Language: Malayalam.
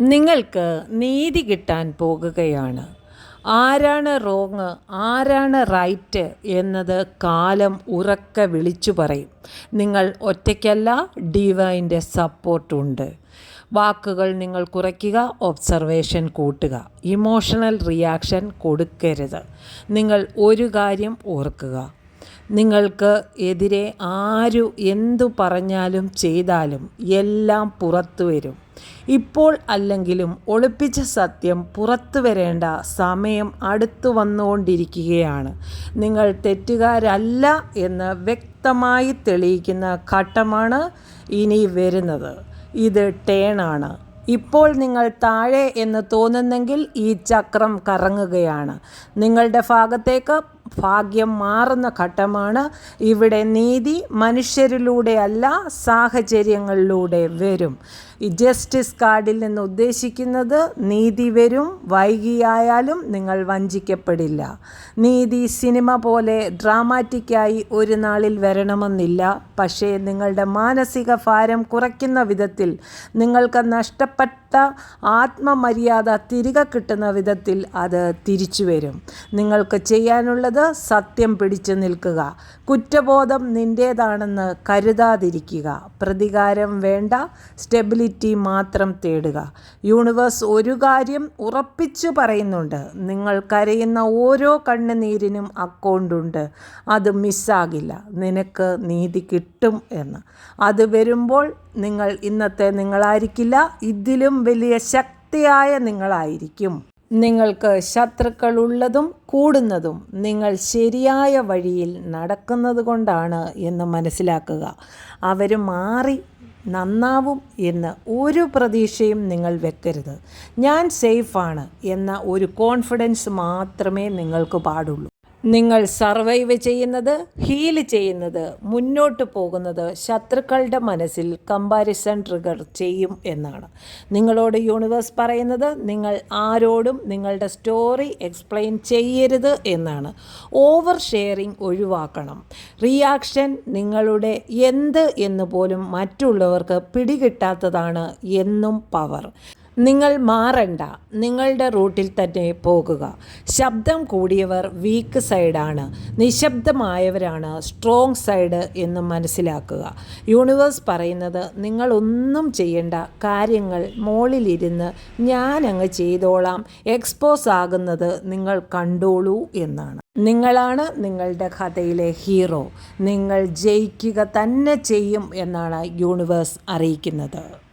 നിങ്ങൾക്ക് നീതി കിട്ടാൻ പോകുകയാണ്. ആരാണ് റോങ് ആരാണ് റൈറ്റ് എന്നത് കാലം ഉറക്കെ വിളിച്ചു പറയും. നിങ്ങൾ ഒറ്റയ്ക്കല്ല ഡിവൈന്റെ സപ്പോർട്ടുണ്ട് വാക്കുകൾ നിങ്ങൾ കുറയ്ക്കുക ഒബ്സർവേഷൻ കൂട്ടുക. ഇമോഷണൽ റിയാക്ഷൻ കൊടുക്കരുത്. നിങ്ങൾ ഒരു കാര്യം ഓർക്കുക. നിങ്ങൾക്ക് എതിരെ ആരു എന്തു പറഞ്ഞാലും ചെയ്താലും എല്ലാം പുറത്തു വരും. ഇപ്പോൾ അല്ലെങ്കിലും ഒളിപ്പിച്ച സത്യം പുറത്തു വരേണ്ട സമയം അടുത്തു വന്നുകൊണ്ടിരിക്കുകയാണ്. നിങ്ങൾ തെറ്റുകാരല്ല എന്ന് വ്യക്തമായി തെളിയിക്കുന്ന ഘട്ടമാണ് ഇനി വരുന്നത്. ഇത് ടേണാണ്. ഇപ്പോൾ നിങ്ങൾ താഴെ എന്ന് തോന്നുന്നെങ്കിൽ ഈ ചക്രം കറങ്ങുകയാണ്. നിങ്ങളുടെ ഭാഗത്തേക്ക് ഭാഗ്യം മാറുന്ന ഘട്ടമാണ്. ഇവിടെ നീതി മനുഷ്യരിലൂടെ അല്ല സാഹചര്യങ്ങളിലൂടെ വരും. ഈ ജസ്റ്റിസ് കാർഡിൽ നിന്ന് ഉദ്ദേശിക്കുന്നത് നീതി വരും വൈകിയായാലും നിങ്ങൾ വഞ്ചിക്കപ്പെടില്ല. നീതി സിനിമ പോലെ ഡ്രാമാറ്റിക്കായി ഒരു നാളിൽ വരണമെന്നില്ല. പക്ഷേ നിങ്ങളുടെ മാനസിക ഭാരം കുറയ്ക്കുന്ന വിധത്തിൽ നിങ്ങൾക്ക് നഷ്ടപ്പെട്ട ആത്മമര്യാദ തിരികെ കിട്ടുന്ന വിധത്തിൽ അത് തിരിച്ചു വരും നിങ്ങൾക്ക് ചെയ്യാനുള്ളത് സത്യം പിടിച്ചു നിൽക്കുക. കുറ്റബോധം നിന്റേതാണെന്ന് കരുതാതിരിക്കുക. പ്രതികാരം വേണ്ട സ്റ്റെബിലിറ്റി മാത്രം തേടുക. യൂണിവേഴ്സ് ഒരു കാര്യം ഉറപ്പിച്ചു പറയുന്നുണ്ട്. നിങ്ങൾ കരയുന്ന ഓരോ കണ്ണുനീരിനും അക്കൗണ്ടുണ്ട്. അത് മിസ്സാകില്ല. നിനക്ക് നീതി കിട്ടും എന്ന്. അത് വരുമ്പോൾ നിങ്ങൾ ഇന്നത്തെ നിങ്ങളായിരിക്കില്ല. ഇതിലും വലിയ ശക്തിയായ നിങ്ങളായിരിക്കും. നിങ്ങൾക്ക് ശത്രുക്കളുള്ളതും കൂടുന്നതും നിങ്ങൾ ശരിയായ വഴിയിൽ നടക്കുന്നത് കൊണ്ടാണ് എന്ന് മനസ്സിലാക്കുക. അവർ മാറി നന്നാവും എന്ന് ഒരു പ്രതീക്ഷയും നിങ്ങൾ വെക്കരുത്. ഞാൻ സേഫാണ് എന്ന ഒരു കോൺഫിഡൻസ് മാത്രമേ നിങ്ങൾക്ക് പാടുള്ളൂ. നിങ്ങൾ സർവൈവ് ചെയ്യുന്നത് ഹീൽ ചെയ്യുന്നത് മുന്നോട്ട് പോകുന്നത് ശത്രുക്കളുടെ മനസ്സിൽ കമ്പാരിസൺ ട്രിഗർ ചെയ്യും എന്നാണ്. നിങ്ങളോട് യൂണിവേഴ്സ് പറയുന്നത് നിങ്ങൾ ആരോടും നിങ്ങളുടെ സ്റ്റോറി എക്സ്പ്ലെയിൻ ചെയ്യരുത് എന്നാണ്. ഓവർ ഷെയറിങ് ഒഴിവാക്കണം. റിയാക്ഷൻ നിങ്ങളുടെ എന്ത് എന്ന് പോലും മറ്റുള്ളവർക്ക് പിടികിട്ടാത്തതാണ് എന്നും പവർ. നിങ്ങൾ മാറണ്ട. നിങ്ങളുടെ റൂട്ടിൽ തന്നെ പോകുക. ശബ്ദം കൂടിയവർ വീക്ക് സൈഡാണ് നിശബ്ദമായവരാണ് സ്ട്രോങ് സൈഡ് എന്ന് മനസ്സിലാക്കുക. യൂണിവേഴ്സ് പറയുന്നത് നിങ്ങളൊന്നും ചെയ്യേണ്ട കാര്യങ്ങൾ മോളിലിരുന്ന് ഞാൻ അങ്ങ് ചെയ്തോളാം. എക്സ്പോസ് ആകുന്നത് നിങ്ങൾ കണ്ടോളൂ എന്നാണ്. നിങ്ങളാണ് നിങ്ങളുടെ കഥയിലെ ഹീറോ നിങ്ങൾ ജയിക്കുക തന്നെ ചെയ്യും എന്നാണ് യൂണിവേഴ്സ് അറിയിക്കുന്നത്.